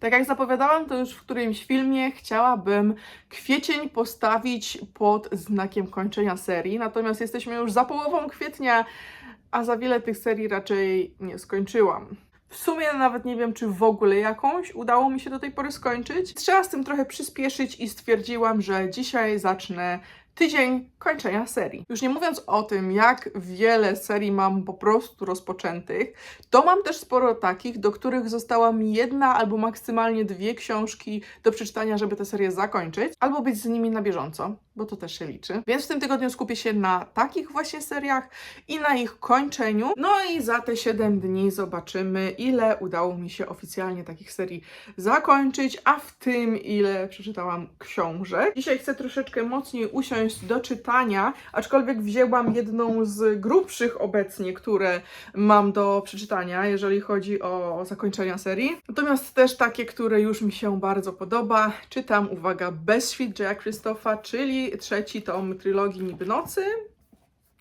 Tak jak zapowiadałam, to już w którymś filmie chciałabym kwiecień postawić pod znakiem kończenia serii, natomiast jesteśmy już za połową kwietnia, a za wiele tych serii raczej nie skończyłam. W sumie nawet nie wiem, czy w ogóle jakąś udało mi się do tej pory skończyć. Trzeba z tym trochę przyspieszyć i stwierdziłam, że dzisiaj zacznę tydzień kończenia serii. Już nie mówiąc o tym, jak wiele serii mam po prostu rozpoczętych, to mam też sporo takich, do których została mi jedna albo maksymalnie dwie książki do przeczytania, żeby tę serię zakończyć, albo być z nimi na bieżąco, bo to też się liczy. Więc w tym tygodniu skupię się na takich właśnie seriach i na ich kończeniu. No i za te 7 dni zobaczymy, ile udało mi się oficjalnie takich serii zakończyć, a w tym ile przeczytałam książek. Dzisiaj chcę troszeczkę mocniej usiąść do czytania, aczkolwiek wzięłam jedną z grubszych obecnie, które mam do przeczytania, jeżeli chodzi o zakończenia serii. Natomiast też takie, które już mi się bardzo podoba. Czytam, uwaga, Bezświt Jaya Krzysztofa, czyli trzeci tom trylogii Niby Nocy.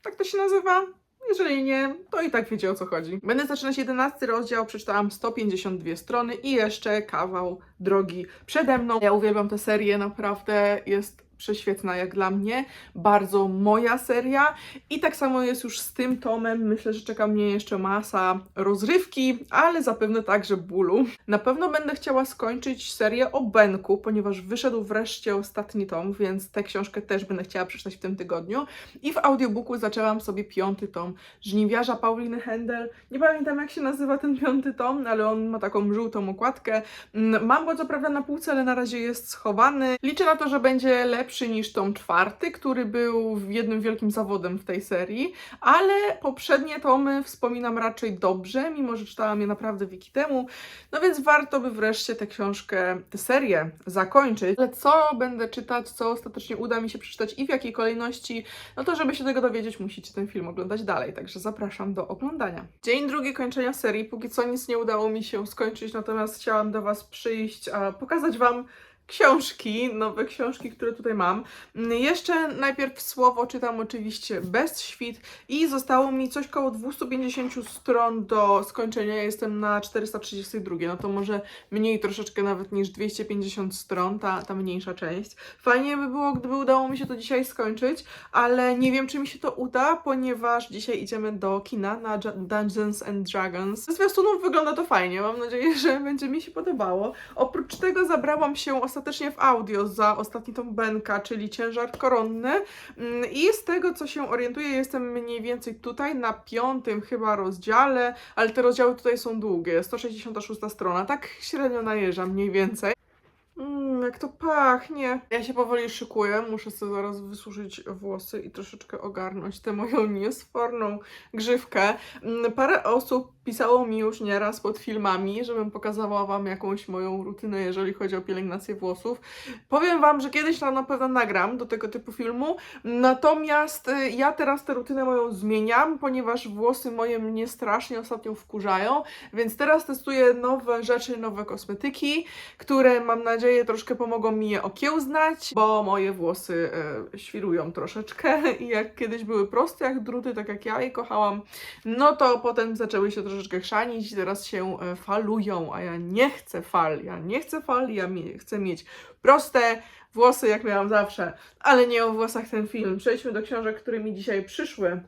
Tak to się nazywa? Jeżeli nie, to i tak wiecie o co chodzi. Będę zaczynać 11 rozdział, przeczytałam 152 strony i jeszcze kawał drogi przede mną. Ja uwielbiam tę serię, naprawdę jest prześwietna jak dla mnie, bardzo moja seria i tak samo jest już z tym tomem. Myślę, że czeka mnie jeszcze masa rozrywki, ale zapewne także bólu. Na pewno będę chciała skończyć serię o Benku, ponieważ wyszedł wreszcie ostatni tom, więc tę książkę też będę chciała przeczytać w tym tygodniu. I w audiobooku zaczęłam sobie piąty tom Żniwiarza Pauliny Händel. Nie pamiętam jak się nazywa ten piąty tom, ale on ma taką żółtą okładkę. Mm, Mam go co prawda na półce, ale na razie jest schowany. Liczę na to, że będzie lepszy niż tom czwarty, który był jednym wielkim zawodem w tej serii, ale poprzednie tomy wspominam raczej dobrze, mimo że czytałam je naprawdę wieki temu. No więc warto by wreszcie tę książkę, tę serię zakończyć. Ale co będę czytać, co ostatecznie uda mi się przeczytać i w jakiej kolejności, no to żeby się tego dowiedzieć, musicie ten film oglądać dalej. Także zapraszam do oglądania. Dzień drugi kończenia serii. Póki co nic nie udało mi się skończyć, natomiast chciałam do Was przyjść, a pokazać Wam książki, nowe książki, które tutaj mam. Mm, Jeszcze najpierw słowo czytam oczywiście bez świt i zostało mi coś koło 250 stron do skończenia. Ja jestem na 432, no to może mniej troszeczkę nawet niż 250 stron, ta, ta mniejsza część. Fajnie by było, gdyby udało mi się to dzisiaj skończyć, ale nie wiem, czy mi się to uda, ponieważ dzisiaj idziemy do kina na Dungeons and Dragons. Z zwiastunów wygląda to fajnie, mam nadzieję, że będzie mi się podobało. Oprócz tego zabrałam się ostatecznie w audio za ostatni tom Benka, czyli Ciężar Koronny Mm, i z tego, co się orientuję, jestem mniej więcej tutaj na piątym chyba rozdziale, ale te rozdziały tutaj są długie, 166 strona, tak średnio najeżdżam mniej więcej. Mmm, jak to pachnie. Ja się powoli szykuję, muszę sobie zaraz wysuszyć włosy i troszeczkę ogarnąć tę moją niesforną grzywkę. Mm, Parę osób pisało mi już nieraz pod filmami, żebym pokazała Wam jakąś moją rutynę, jeżeli chodzi o pielęgnację włosów. Powiem Wam, że kiedyś na pewno nagram do tego typu filmu, natomiast y, ja teraz tę rutynę moją zmieniam, ponieważ włosy moje mnie strasznie ostatnio wkurzają, więc teraz testuję nowe rzeczy, nowe kosmetyki, które mam nadzieję troszkę pomogą mi je okiełznać, bo moje włosy e, świrują troszeczkę i jak kiedyś były proste jak druty, tak jak ja je kochałam, no to potem zaczęły się troszeczkę chrzanić i teraz się e, falują, a ja nie chcę fal, ja nie chcę fal, ja mie- chcę mieć proste włosy, jak miałam zawsze, ale nie o włosach ten film. Przejdźmy do książek, które mi dzisiaj przyszły.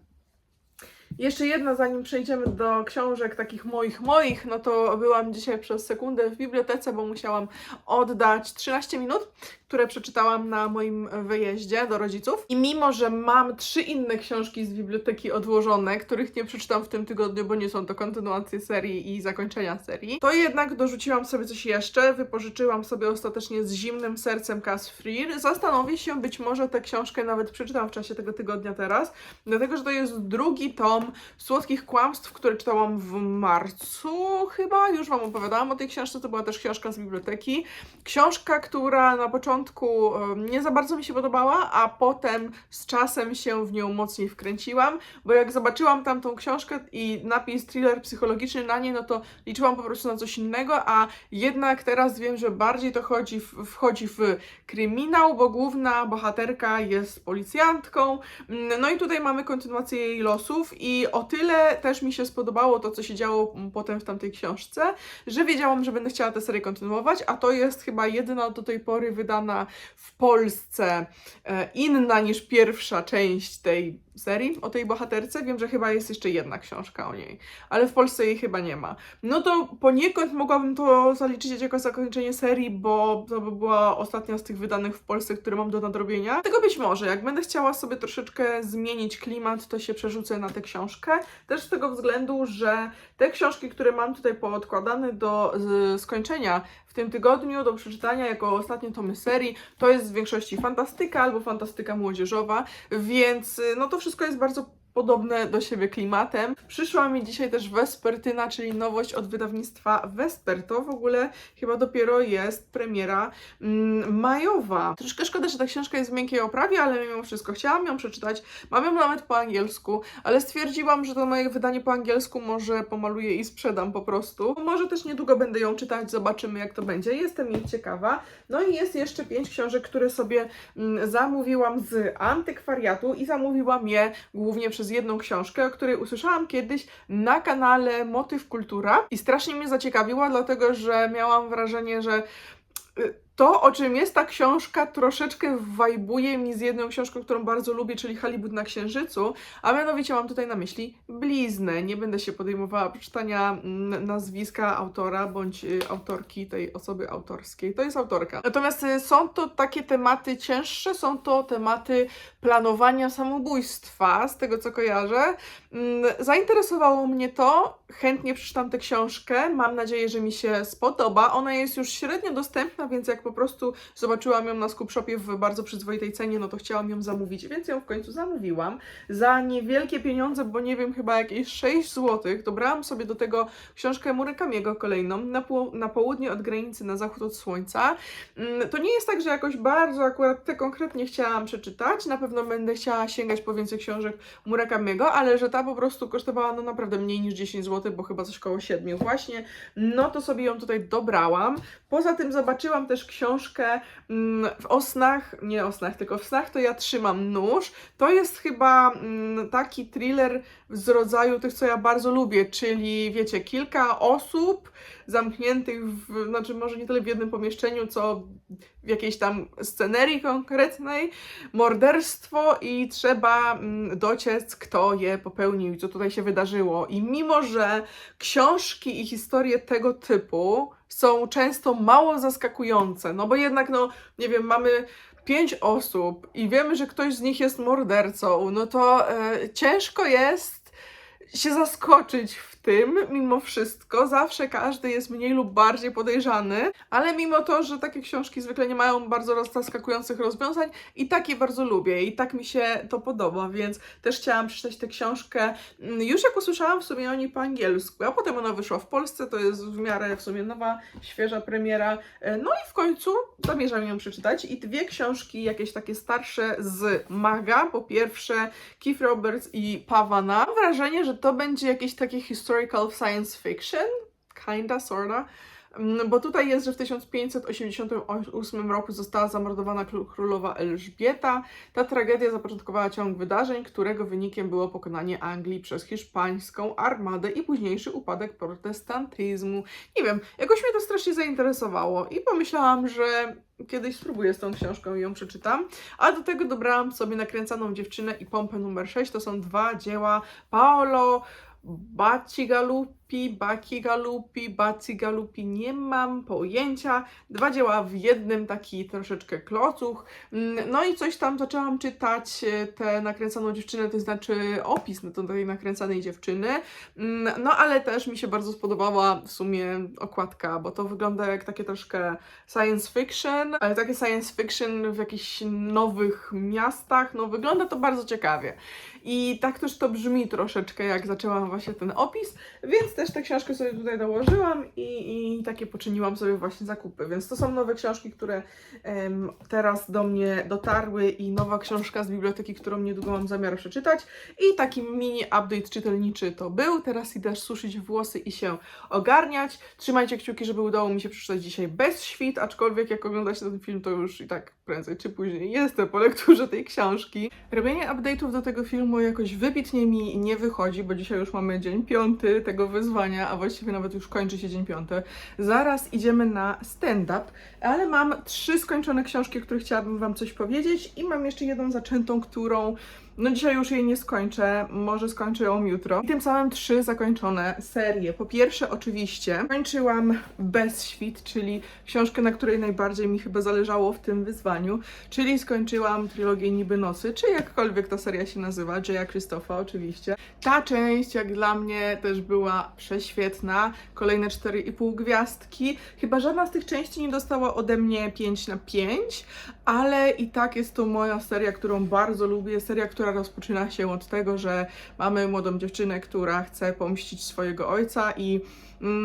Jeszcze jedna, zanim przejdziemy do książek takich moich, moich, no to byłam dzisiaj przez sekundę w bibliotece, bo musiałam oddać 13 minut, które przeczytałam na moim wyjeździe do rodziców. I mimo, że mam trzy inne książki z biblioteki odłożone, których nie przeczytam w tym tygodniu, bo nie są to kontynuacje serii i zakończenia serii, to jednak dorzuciłam sobie coś jeszcze. Wypożyczyłam sobie ostatecznie z zimnym sercem Cass Freer. Zastanowię się, być może tę książkę nawet przeczytam w czasie tego tygodnia teraz, dlatego że to jest drugi tom Słodkich Kłamstw, które czytałam w marcu chyba. Już Wam opowiadałam o tej książce, to była też książka z biblioteki. Książka, która na początku początku nie za bardzo mi się podobała, a potem z czasem się w nią mocniej wkręciłam, bo jak zobaczyłam tamtą książkę i napis thriller psychologiczny na niej, no to liczyłam po prostu na coś innego, a jednak teraz wiem, że bardziej to chodzi w, wchodzi w kryminał, bo główna bohaterka jest policjantką. Mm, No i tutaj mamy kontynuację jej losów i o tyle też mi się spodobało to, co się działo potem w tamtej książce, że wiedziałam, że będę chciała tę serię kontynuować, a to jest chyba jedyna do tej pory wydana w Polsce e, inna niż pierwsza część tej serii o tej bohaterce. Wiem, że chyba jest jeszcze jedna książka o niej, ale w Polsce jej chyba nie ma. No to poniekąd mogłabym to zaliczyć jako zakończenie serii, bo to by była ostatnia z tych wydanych w Polsce, które mam do nadrobienia. Tego być może, jak będę chciała sobie troszeczkę zmienić klimat, to się przerzucę na tę książkę. Też z tego względu, że te książki, które mam tutaj poodkładane do skończenia w tym tygodniu, do przeczytania jako ostatnie tomy serii, to jest w większości fantastyka albo fantastyka młodzieżowa, więc no to wszystko jest bardzo podobne do siebie klimatem. Przyszła mi dzisiaj też Vespertyna, czyli nowość od wydawnictwa Vesper. To w ogóle chyba dopiero jest premiera mm, majowa. Troszkę szkoda, że ta książka jest w miękkiej oprawie, ale mimo wszystko chciałam ją przeczytać. Mam ją nawet po angielsku, ale stwierdziłam, że to moje wydanie po angielsku może pomaluję i sprzedam po prostu. Może też niedługo będę ją czytać, zobaczymy jak to będzie. Jestem jej ciekawa. No i jest jeszcze pięć książek, które sobie mm, zamówiłam z antykwariatu i zamówiłam je głównie przez jedną książkę, o której usłyszałam kiedyś na kanale Motyw Kultura i strasznie mnie zaciekawiła, dlatego że miałam wrażenie, że y, to, o czym jest ta książka, troszeczkę wajbuje mi z jedną książką, którą bardzo lubię, czyli Halibut na Księżycu, a mianowicie mam tutaj na myśli bliznę. Nie będę się podejmowała przeczytania mm, nazwiska autora bądź y, autorki tej osoby autorskiej. To jest autorka. Natomiast y, są to takie tematy cięższe, są to tematy planowania samobójstwa, z tego co kojarzę. Mm, Zainteresowało mnie to, chętnie przeczytam tę książkę, mam nadzieję, że mi się spodoba. Ona jest już średnio dostępna, więc jak po prostu zobaczyłam ją na Scoop Shopie w bardzo przyzwoitej cenie, no to chciałam ją zamówić, więc ją w końcu zamówiłam. Za niewielkie pieniądze, bo nie wiem, chyba jakieś 6 zł, dobrałam sobie do tego książkę Murakamiego kolejną, na, na południe od granicy, na zachód od słońca. Mm, To nie jest tak, że jakoś bardzo akurat te konkretnie chciałam przeczytać, na pewno będę chciała sięgać po więcej książek Murakamiego, ale że ta po prostu kosztowała no naprawdę mniej niż 10 zł, bo chyba coś koło 7 właśnie, no to sobie ją tutaj dobrałam. Poza tym zobaczyłam też książkę mm, w osnach, nie osnach, tylko w snach to ja trzymam nóż. To jest chyba mm, taki thriller z rodzaju tych, co ja bardzo lubię, czyli wiecie, kilka osób zamkniętych, w, znaczy może nie tyle w jednym pomieszczeniu, co w jakiejś tam scenerii konkretnej, morderstwo i trzeba mm, dociec, kto je popełnił co tutaj się wydarzyło. I mimo, że książki i historie tego typu są często mało zaskakujące, no bo jednak, no, nie wiem, mamy pięć osób i wiemy, że ktoś z nich jest mordercą, no to e, ciężko jest się zaskoczyć w tym, mimo wszystko. Zawsze każdy jest mniej lub bardziej podejrzany, ale mimo to, że takie książki zwykle nie mają bardzo zaskakujących rozwiązań, i tak je bardzo lubię i tak mi się to podoba, więc też chciałam przeczytać tę książkę mm, już jak usłyszałam w sumie o niej po angielsku, a potem ona wyszła w Polsce, to jest w miarę w sumie nowa, świeża premiera. E, No i w końcu zamierzam ją przeczytać i dwie książki jakieś takie starsze z Maga, po pierwsze Keith Roberts i Pavana. Mam wrażenie, że to będzie jakieś takie historical science fiction, kinda, sorta. Mm, Bo tutaj jest, że w 1588 roku została zamordowana kró- królowa Elżbieta. Ta tragedia zapoczątkowała ciąg wydarzeń, którego wynikiem było pokonanie Anglii przez hiszpańską armadę i późniejszy upadek protestantyzmu. Nie wiem, jakoś mnie to strasznie zainteresowało i pomyślałam, że kiedyś spróbuję z tą książką i ją przeczytam. A do tego dobrałam sobie nakręcaną dziewczynę i pompę numer 6. To są dwa dzieła Paolo Batigalo Bacigalupi, Bacigalupi, Bacigalupi, nie mam pojęcia. Dwa dzieła w jednym, taki troszeczkę klocuch. Mm, No i coś tam zaczęłam czytać, e, tę nakręcaną dziewczynę, to znaczy opis na tej nakręcanej dziewczyny. Mm, No ale też mi się bardzo spodobała w sumie okładka, bo to wygląda jak takie troszkę science fiction, ale takie science fiction w jakichś nowych miastach, no wygląda to bardzo ciekawie. I tak też to brzmi troszeczkę, jak zaczęłam właśnie ten opis, więc też tę książkę sobie tutaj dołożyłam i, i takie poczyniłam sobie właśnie zakupy. Więc to są nowe książki, które teraz do mnie dotarły i nowa książka z biblioteki, którą niedługo mam zamiar przeczytać. I taki mini update czytelniczy to był. Teraz idę suszyć włosy i się ogarniać. Trzymajcie kciuki, żeby udało mi się przeczytać dzisiaj bez świt, aczkolwiek jak oglądacie ten film, to już i tak prędzej czy później jestem po lekturze tej książki. Robienie update'ów do tego filmu jakoś wybitnie mi nie wychodzi, bo dzisiaj już mamy dzień piąty tego wyzwania, a właściwie nawet już kończy się dzień piąty. Zaraz idziemy na stand-up, ale mam trzy skończone książki, o których chciałabym Wam coś powiedzieć i mam jeszcze jedną zaczętą, którą no dzisiaj już jej nie skończę, może skończę ją jutro. I tym samym trzy zakończone serie. Po pierwsze oczywiście kończyłam Bez Świt, czyli książkę, na której najbardziej mi chyba zależało w tym wyzwaniu, czyli skończyłam trylogię Niby Nosy, czy jakkolwiek ta seria się nazywa, Jaya Krzysztofa oczywiście. Ta część jak dla mnie też była prześwietna. Kolejne 4,5 gwiazdki. Chyba żadna z tych części nie dostała ode mnie 5 na 5, ale i tak jest to moja seria, którą bardzo lubię. Seria, która rozpoczyna się od tego, że mamy młodą dziewczynę, która chce pomścić swojego ojca i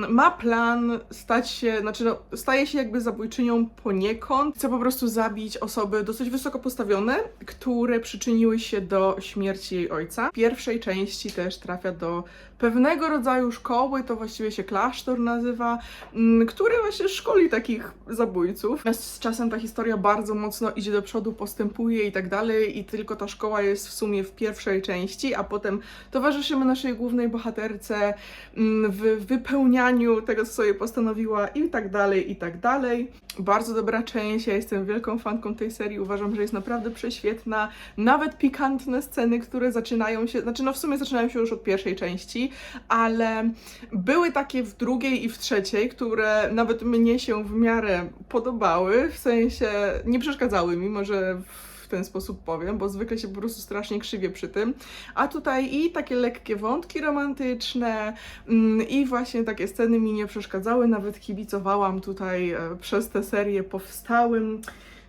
ma plan stać się, znaczy no, staje się jakby zabójczynią poniekąd. Chce po prostu zabić osoby dosyć wysoko postawione, które przyczyniły się do śmierci jej ojca. W pierwszej części też trafia do pewnego rodzaju szkoły, to właściwie się klasztor nazywa, mm, który właśnie szkoli takich zabójców. Z czasem ta historia bardzo mocno idzie do przodu, postępuje i tak dalej i tylko ta szkoła jest w sumie w pierwszej części, a potem towarzyszymy naszej głównej bohaterce mm, w wypełnianiu tego, co sobie postanowiła i tak dalej, i tak dalej. Bardzo dobra część, ja jestem wielką fanką tej serii, uważam, że jest naprawdę prześwietna. Nawet pikantne sceny, które zaczynają się, znaczy no w sumie zaczynają się już od pierwszej części, ale były takie w drugiej i w trzeciej, które nawet mnie się w miarę podobały, w sensie nie przeszkadzały mi, może w ten sposób powiem, bo zwykle się po prostu strasznie krzywię przy tym. A tutaj i takie lekkie wątki romantyczne, mm, i właśnie takie sceny mi nie przeszkadzały, nawet kibicowałam tutaj e, przez tę serię powstałym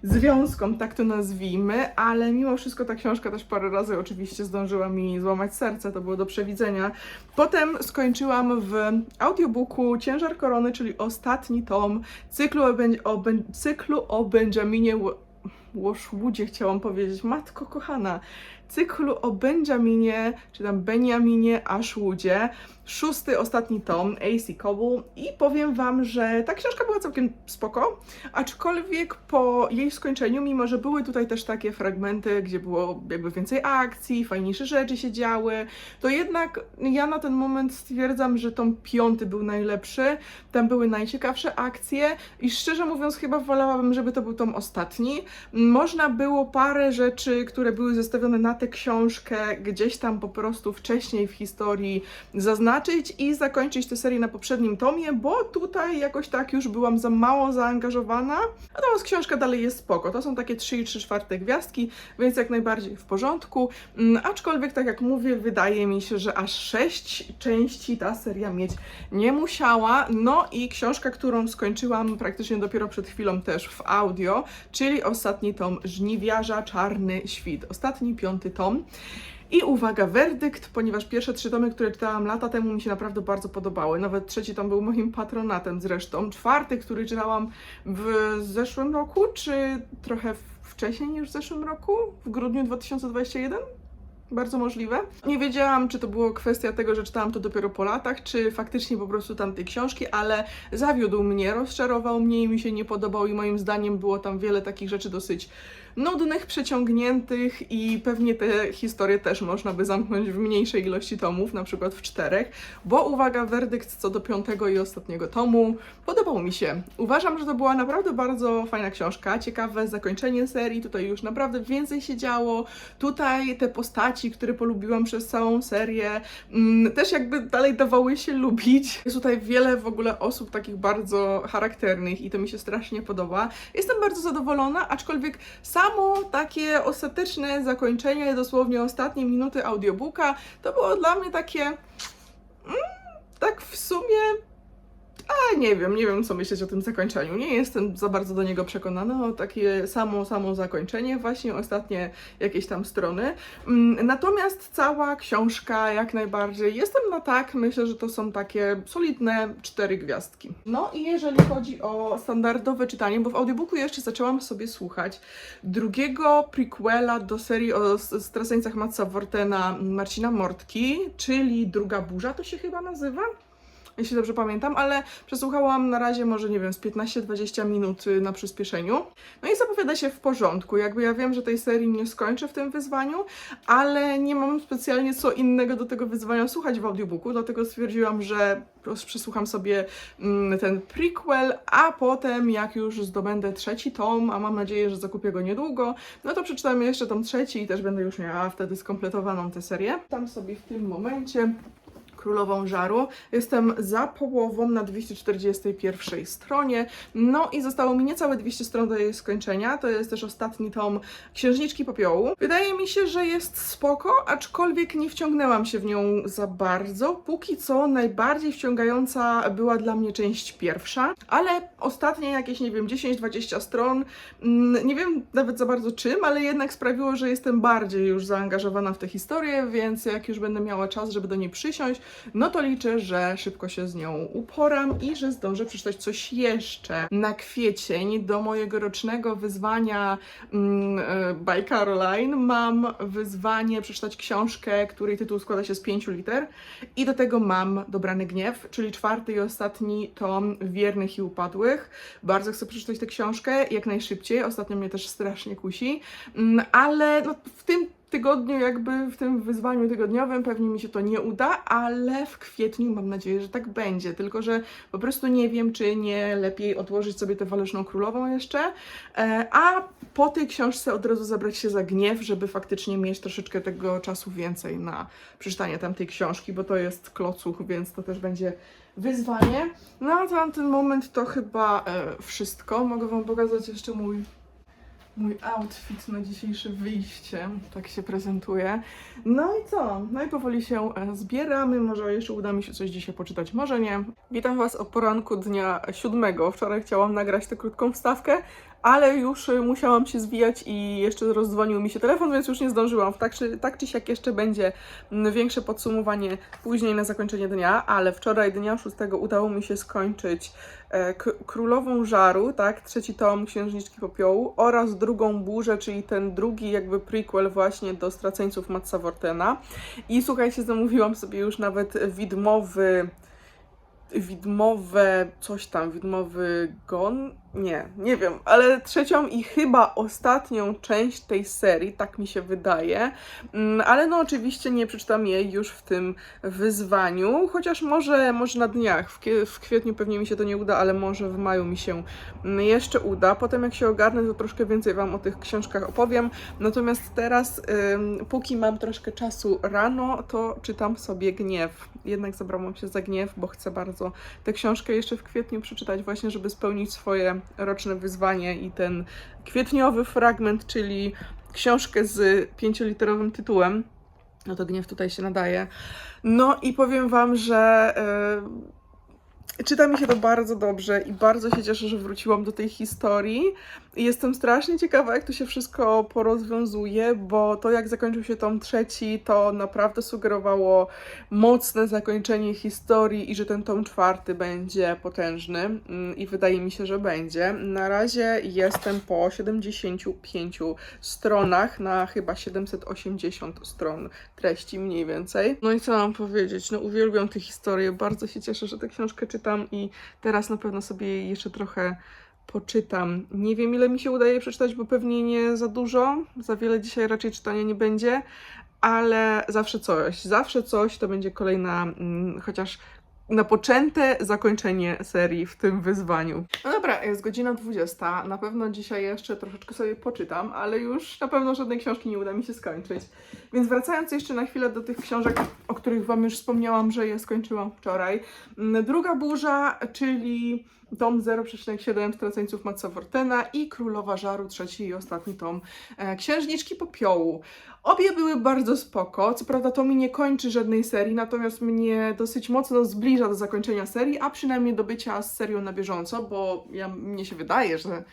związkom, tak to nazwijmy, ale mimo wszystko ta książka też parę razy oczywiście zdążyła mi złamać serce, to było do przewidzenia. Potem skończyłam w audiobooku Ciężar Korony, czyli ostatni tom cyklu o, Ben- o, ben- cyklu o Benjaminie Washwoodzie, chciałam powiedzieć, matko kochana, cyklu o Benjaminie, czy tam Benjaminie Ashwoodzie, szósty, ostatni tom, AC Cobble i powiem Wam, że ta książka była całkiem spoko, aczkolwiek po jej skończeniu, mimo że były tutaj też takie fragmenty, gdzie było jakby więcej akcji, fajniejsze rzeczy się działy, to jednak ja na ten moment stwierdzam, że tom piąty był najlepszy, tam były najciekawsze akcje i szczerze mówiąc chyba wolałabym, żeby to był tom ostatni. Można było parę rzeczy, które były zestawione na tę książkę, gdzieś tam po prostu wcześniej w historii zaznaczyć i zakończyć tę serię na poprzednim tomie, bo tutaj jakoś tak już byłam za mało zaangażowana. Natomiast książka dalej jest spoko. To są takie 3 i 3 czwarte gwiazdki, więc jak najbardziej w porządku. Mm, Aczkolwiek, tak jak mówię, wydaje mi się, że aż 6 części ta seria mieć nie musiała. No i książka, którą skończyłam praktycznie dopiero przed chwilą też w audio, czyli ostatni tom Żniwiarza Czarny Świt. Ostatni, piąty tom. I uwaga, werdykt, ponieważ pierwsze trzy tomy, które czytałam lata temu, mi się naprawdę bardzo podobały. Nawet trzeci tom był moim patronatem zresztą. Czwarty, który czytałam w zeszłym roku, czy trochę wcześniej niż w zeszłym roku, w grudniu 2021? Bardzo możliwe. Nie wiedziałam, czy to było kwestia tego, że czytałam to dopiero po latach, czy faktycznie po prostu tamtej książki, ale zawiódł mnie, rozczarował mnie i mi się nie podobał i moim zdaniem było tam wiele takich rzeczy dosyć nudnych, przeciągniętych i pewnie te historie też można by zamknąć w mniejszej ilości tomów, na przykład w czterech, bo uwaga, werdykt co do piątego i ostatniego tomu podobał mi się. Uważam, że to była naprawdę bardzo fajna książka, ciekawe zakończenie serii, tutaj już naprawdę więcej się działo, tutaj te postaci, które polubiłam przez całą serię, mm, też jakby dalej dawały się lubić. Jest tutaj wiele w ogóle osób takich bardzo charakternych i to mi się strasznie podoba. Jestem bardzo zadowolona, aczkolwiek samo takie ostateczne zakończenie, dosłownie ostatnie minuty audiobooka, to było dla mnie takie. Mm, tak w sumie a nie wiem, nie wiem co myśleć o tym zakończeniu. Nie jestem za bardzo do niego przekonana. O takie samo, samo zakończenie, właśnie ostatnie jakieś tam strony. Mm, Natomiast cała książka jak najbardziej jestem na tak. Myślę, że to są takie solidne cztery gwiazdki. No i jeżeli chodzi o standardowe czytanie, bo w audiobooku jeszcze zaczęłam sobie słuchać drugiego prequela do serii o s- straceńcach Matsa Wortena Marcina Mortki, czyli Druga Burza to się chyba nazywa jeśli dobrze pamiętam, ale przesłuchałam na razie może, nie wiem, z 15-20 minut y, na przyspieszeniu. No i zapowiada się w porządku. Jakby ja wiem, że tej serii nie skończę w tym wyzwaniu, ale nie mam specjalnie co innego do tego wyzwania słuchać w audiobooku, dlatego stwierdziłam, że przesłucham sobie mm, ten prequel, a potem jak już zdobędę trzeci tom, a mam nadzieję, że zakupię go niedługo, no to przeczytam jeszcze tom trzeci i też będę już miała wtedy skompletowaną tę serię. Tam sobie w tym momencie Królową Żaru. Jestem za połową na 241 stronie. No i zostało mi niecałe 200 stron do jej skończenia. To jest też ostatni tom Księżniczki Popiołu. Wydaje mi się, że jest spoko, aczkolwiek nie wciągnęłam się w nią za bardzo. Póki co najbardziej wciągająca była dla mnie część pierwsza, ale ostatnie jakieś, nie wiem, 10-20 stron, mm, nie wiem nawet za bardzo czym, ale jednak sprawiło, że jestem bardziej już zaangażowana w tę historię, więc jak już będę miała czas, żeby do niej przysiąść, no to liczę, że szybko się z nią uporam i że zdążę przeczytać coś jeszcze na kwiecień do mojego rocznego wyzwania mm, e, by Caroline. Mam wyzwanie przeczytać książkę, której tytuł składa się z pięciu liter i do tego mam Dobrany Gniew, czyli czwarty i ostatni tom Wiernych i Upadłych. Bardzo chcę przeczytać tę książkę jak najszybciej, ostatnio mnie też strasznie kusi, Mm, ale no, w tym tygodniu, jakby w tym wyzwaniu tygodniowym pewnie mi się to nie uda, ale w kwietniu mam nadzieję, że tak będzie. Tylko, że po prostu nie wiem, czy nie lepiej odłożyć sobie tę Waleczną Królową jeszcze, e, a po tej książce od razu zabrać się za gniew, żeby faktycznie mieć troszeczkę tego czasu więcej na przeczytanie tamtej książki, bo to jest klocuch, więc to też będzie wyzwanie. No na ten moment to chyba e, wszystko. Mogę Wam pokazać jeszcze mój mój outfit na dzisiejsze wyjście. Tak się prezentuje. No i co? No i powoli się e, zbieramy. Może jeszcze uda mi się coś dzisiaj poczytać, może nie. Witam Was o poranku dnia siódmego. Wczoraj chciałam nagrać tę krótką wstawkę, ale już e, musiałam się zwijać i jeszcze rozdzwonił mi się telefon, więc już nie zdążyłam. Tak czy, tak czy siak jeszcze będzie mm, większe podsumowanie później na zakończenie dnia, ale wczoraj dnia szóstego udało mi się skończyć e, Królową Żaru, tak, trzeci tom Księżniczki Popiołu oraz drugą burzę, czyli ten drugi jakby prequel właśnie do Straceńców Matsa Wortena. I słuchajcie, zamówiłam sobie już nawet widmowy widmowe coś tam, widmowy gon? Nie, nie wiem, ale trzecią i chyba ostatnią część tej serii, tak mi się wydaje. Mm, Ale no oczywiście nie przeczytam jej już w tym wyzwaniu, chociaż może, może na dniach. W, kwietniu pewnie mi się to nie uda, ale może w maju mi się mm, jeszcze uda. Potem jak się ogarnę, to troszkę więcej Wam o tych książkach opowiem. Natomiast teraz, póki mam troszkę czasu rano, to czytam sobie Gniew. Jednak zabrałam się za Gniew, bo chcę bardzo tę książkę jeszcze w kwietniu przeczytać właśnie, żeby spełnić swoje roczne wyzwanie i ten kwietniowy fragment, czyli książkę z pięcioliterowym tytułem. No to Gniew tutaj się nadaje. No i powiem Wam, że... Yy, Czyta mi się to bardzo dobrze i bardzo się cieszę, że wróciłam do tej historii. Jestem strasznie ciekawa, jak to się wszystko porozwiązuje, bo to, jak zakończył się tom trzeci, to naprawdę sugerowało mocne zakończenie historii i że ten tom czwarty będzie potężny. Mm, I wydaje mi się, że będzie. Na razie jestem po 75 stronach na chyba 780 stron treści mniej więcej. No i co mam powiedzieć? No uwielbiam tę historię, bardzo się cieszę, że tę książkę czytam i teraz na pewno sobie jeszcze trochę poczytam. Nie wiem ile mi się udaje przeczytać, bo pewnie nie za dużo, za wiele dzisiaj raczej czytania nie będzie, ale zawsze coś, zawsze coś to będzie kolejna, mm, chociaż napoczęte zakończenie serii w tym wyzwaniu. No dobra, jest godzina 20. Na pewno dzisiaj jeszcze troszeczkę sobie poczytam, ale już na pewno żadnej książki nie uda mi się skończyć. Więc wracając jeszcze na chwilę do tych książek, o których Wam już wspomniałam, że je skończyłam wczoraj. Mm, Druga burza, czyli tom 0,7 Straceńców Matsa Wortena i Królowa Żaru, trzeci i ostatni tom e, Księżniczki Popiołu. Obie były bardzo spoko, co prawda to mi nie kończy żadnej serii, natomiast mnie dosyć mocno zbliża do zakończenia serii, a przynajmniej do bycia z serią na bieżąco, bo ja, mnie się wydaje, że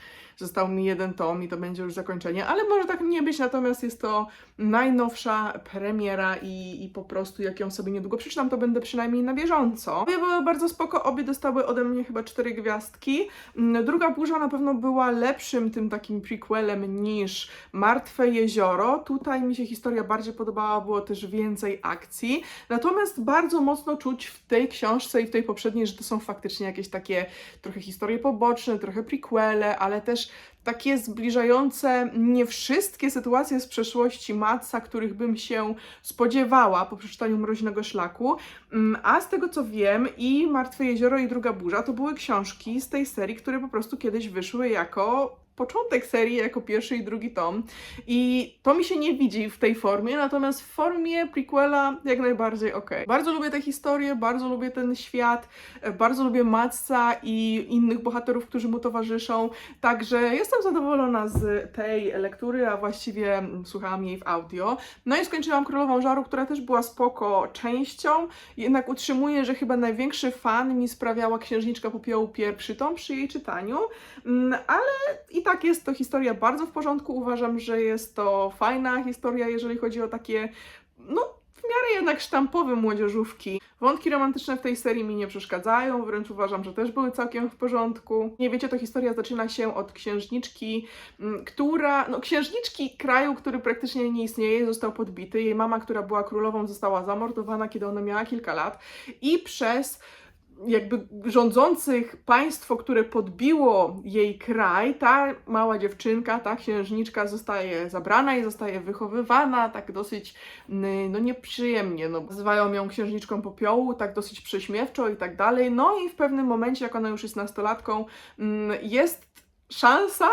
został mi jeden tom i to będzie już zakończenie, ale może tak nie być, natomiast jest to najnowsza premiera i, i po prostu jak ją sobie niedługo przeczytam, to będę przynajmniej na bieżąco. Obie były bardzo spoko, obie dostały ode mnie chyba cztery gwiazdki. Mm, Druga burza na pewno była lepszym tym takim prequelem niż Martwe Jezioro. Tutaj mi się historia bardziej podobała, było też więcej akcji. Natomiast bardzo mocno czuć w tej książce i w tej poprzedniej, że to są faktycznie jakieś takie trochę historie poboczne, trochę prequele, ale też takie zbliżające nie wszystkie sytuacje z przeszłości Matsa, których bym się spodziewała po przeczytaniu Mroźnego Szlaku. Mm, A z tego co wiem, i Martwe Jezioro, i Druga Burza to były książki z tej serii, które po prostu kiedyś wyszły jako początek serii, jako pierwszy i drugi tom. I to mi się nie widzi w tej formie, natomiast w formie prequela jak najbardziej ok. Bardzo lubię tę historię, bardzo lubię ten świat, e, bardzo lubię Matsa i innych bohaterów, którzy mu towarzyszą. Także jestem zadowolona z tej lektury, a właściwie mm, słuchałam jej w audio. No i skończyłam Królową Żaru, która też była spoko częścią, jednak utrzymuję, że chyba największy fan mi sprawiała Księżniczka Popiołu pierwszy tom przy jej czytaniu, Mm, ale i tak jest to historia bardzo w porządku. Uważam, że jest to fajna historia, jeżeli chodzi o takie, no w miarę jednak sztampowe młodzieżówki. Wątki romantyczne w tej serii mi nie przeszkadzają, wręcz uważam, że też były całkiem w porządku. Nie wiecie, to historia zaczyna się od księżniczki, mm, która, no księżniczki kraju, który praktycznie nie istnieje, został podbity. Jej mama, która była królową, została zamordowana, kiedy ona miała kilka lat i przez jakby rządzących państwo, które podbiło jej kraj, ta mała dziewczynka, ta księżniczka zostaje zabrana i zostaje wychowywana tak dosyć, mm, no nieprzyjemnie, no. Nazywają ją księżniczką popiołu, tak dosyć prześmiewczo i tak dalej, no i w pewnym momencie, jak ona już jest nastolatką, mm, jest szansa,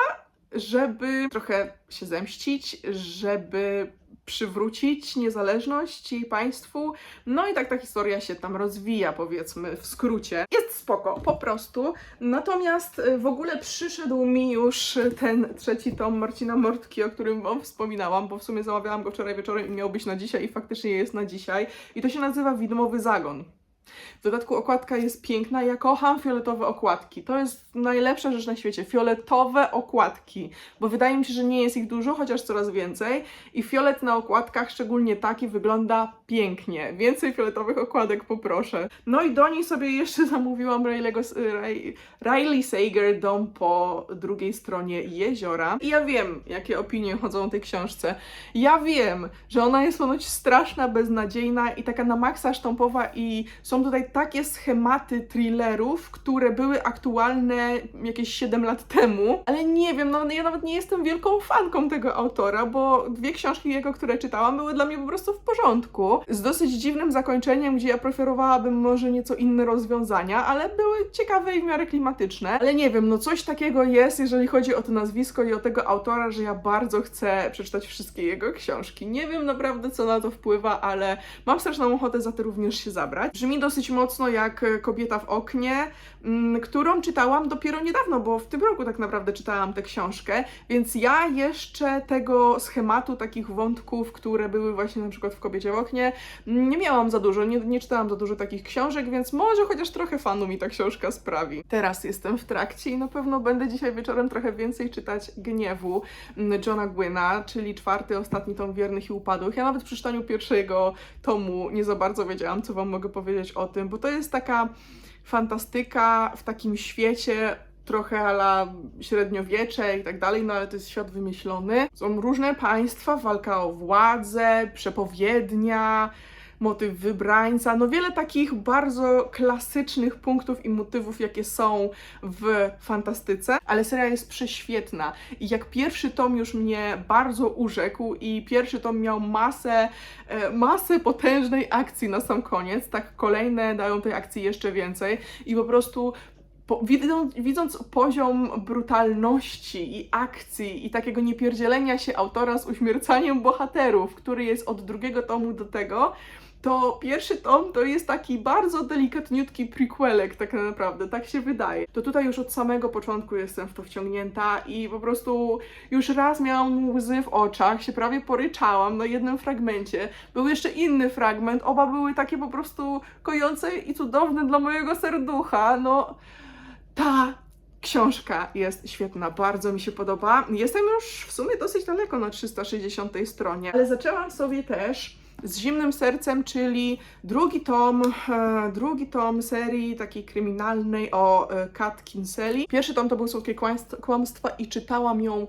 żeby trochę się zemścić, żeby przywrócić niezależność jej państwu. No i tak ta historia się tam rozwija, powiedzmy w skrócie. Jest spoko, po prostu. Natomiast y, w ogóle przyszedł mi już ten trzeci tom Marcina Mortki, o którym Wam wspominałam, bo w sumie zamawiałam go wczoraj wieczorem i miał być na dzisiaj i faktycznie jest na dzisiaj. I to się nazywa Widmowy Zagon. W dodatku okładka jest piękna. Ja kocham fioletowe okładki. To jest najlepsza rzecz na świecie. Fioletowe okładki. Bo wydaje mi się, że nie jest ich dużo, chociaż coraz więcej. I fiolet na okładkach, szczególnie taki, wygląda pięknie. Więcej fioletowych okładek poproszę. No i do niej sobie jeszcze zamówiłam Ray, Riley Sager Dom po drugiej stronie jeziora. I ja wiem, jakie opinie chodzą o tej książce. Ja wiem, że ona jest ponoć straszna, beznadziejna i taka na maksa sztampowa i są tutaj takie schematy thrillerów, które były aktualne jakieś 7 lat temu, ale nie wiem, no ja nawet nie jestem wielką fanką tego autora, bo dwie książki jego, które czytałam, były dla mnie po prostu w porządku, z dosyć dziwnym zakończeniem, gdzie ja preferowałabym może nieco inne rozwiązania, ale były ciekawe i w miarę klimatyczne, ale nie wiem, no coś takiego jest, jeżeli chodzi o to nazwisko i o tego autora, że ja bardzo chcę przeczytać wszystkie jego książki. Nie wiem naprawdę, co na to wpływa, ale mam straszną ochotę za to również się zabrać. Brzmi dosyć mocno jak Kobieta w oknie, mm, którą czytałam dopiero niedawno, bo w tym roku tak naprawdę czytałam tę książkę, więc ja jeszcze tego schematu takich wątków, które były właśnie na przykład w Kobiecie w oknie, nie miałam za dużo, nie, nie czytałam za dużo takich książek, więc może chociaż trochę fanu mi ta książka sprawi. Teraz jestem w trakcie i na pewno będę dzisiaj wieczorem trochę więcej czytać Gniewu Johna Gwyna, czyli czwarty, ostatni tom Wiernych i Upadłych. Ja nawet przy czytaniu pierwszego tomu nie za bardzo wiedziałam, co wam mogę powiedzieć o tym, bo to jest taka fantastyka w takim świecie trochę ala średniowiecze i tak dalej, no ale to jest świat wymyślony. Są różne państwa, walka o władzę, przepowiednia, motyw wybrańca, no wiele takich bardzo klasycznych punktów i motywów, jakie są w fantastyce, ale seria jest prześwietna. I jak pierwszy tom już mnie bardzo urzekł i pierwszy tom miał masę, e, masę potężnej akcji na sam koniec, tak kolejne dają tej akcji jeszcze więcej i po prostu po, widząc, widząc poziom brutalności i akcji i takiego niepierdzielenia się autora z uśmiercaniem bohaterów, który jest od drugiego tomu do tego, to pierwszy tom to jest taki bardzo delikatniutki prequelek tak naprawdę, tak się wydaje. To tutaj już od samego początku jestem w to wciągnięta i po prostu już raz miałam łzy w oczach, się prawie poryczałam na jednym fragmencie. Był jeszcze inny fragment, oba były takie po prostu kojące i cudowne dla mojego serducha. No, ta książka jest świetna, bardzo mi się podoba. Jestem już w sumie dosyć daleko na 360 stronie, ale zaczęłam sobie też z zimnym sercem, czyli drugi tom, e, drugi tom serii takiej kryminalnej o e, Kat Kinsella. Pierwszy tom to był Słodkie kłamst- Kłamstwa i czytałam ją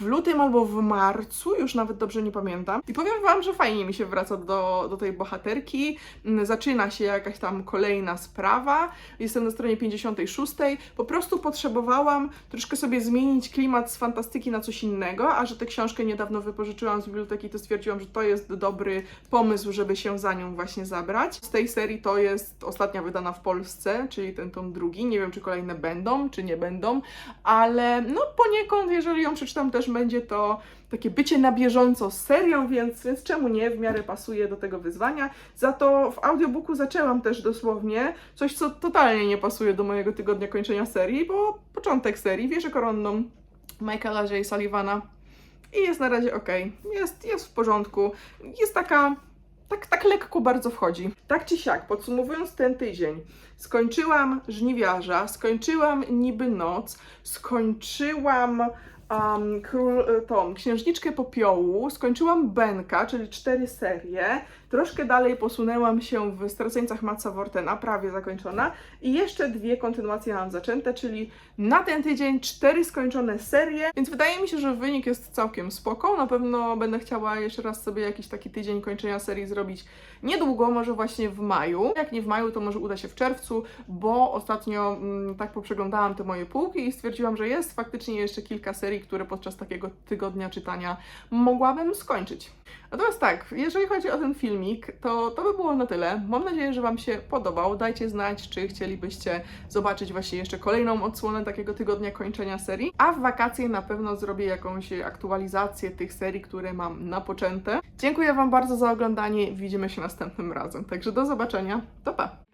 w lutym albo w marcu, już nawet dobrze nie pamiętam. I powiem Wam, że fajnie mi się wraca do, do tej bohaterki. Mm, Zaczyna się jakaś tam kolejna sprawa. Jestem na stronie 56. Po prostu potrzebowałam troszkę sobie zmienić klimat z fantastyki na coś innego, a że tę książkę niedawno wypożyczyłam z biblioteki, to stwierdziłam, że to jest dobry pomysł, żeby się za nią właśnie zabrać. Z tej serii to jest ostatnia wydana w Polsce, czyli ten tom drugi. Nie wiem, czy kolejne będą, czy nie będą, ale no poniekąd, jeżeli ją przeczytam, też będzie to takie bycie na bieżąco z serią, więc, więc czemu nie, w miarę pasuje do tego wyzwania. Za to w audiobooku zaczęłam też dosłownie coś, co totalnie nie pasuje do mojego tygodnia kończenia serii, bo początek serii, wieżę koronną Michaela J. Sullivana i jest na razie ok, jest, jest w porządku, jest taka tak, tak lekko bardzo wchodzi. Tak czy siak, podsumowując ten tydzień, skończyłam żniwiarza, skończyłam niby noc, skończyłam um, król, tą księżniczkę popiołu, skończyłam Benka, czyli cztery serie. Troszkę dalej posunęłam się w Straceńcach Matsa Wortena, prawie zakończona. I jeszcze dwie kontynuacje mam zaczęte, czyli na ten tydzień cztery skończone serie, więc wydaje mi się, że wynik jest całkiem spoko. Na pewno będę chciała jeszcze raz sobie jakiś taki tydzień kończenia serii zrobić niedługo, może właśnie w maju. Jak nie w maju, to może uda się w czerwcu, bo ostatnio mm, tak poprzeglądałam te moje półki i stwierdziłam, że jest faktycznie jeszcze kilka serii, które podczas takiego tygodnia czytania mogłabym skończyć. Natomiast tak, jeżeli chodzi o ten filmik, to to by było na tyle. Mam nadzieję, że Wam się podobał. Dajcie znać, czy chcielibyście zobaczyć właśnie jeszcze kolejną odsłonę takiego tygodnia kończenia serii. A w wakacje na pewno zrobię jakąś aktualizację tych serii, które mam napoczęte. Dziękuję Wam bardzo za oglądanie. Widzimy się następnym razem. Także do zobaczenia. To pa!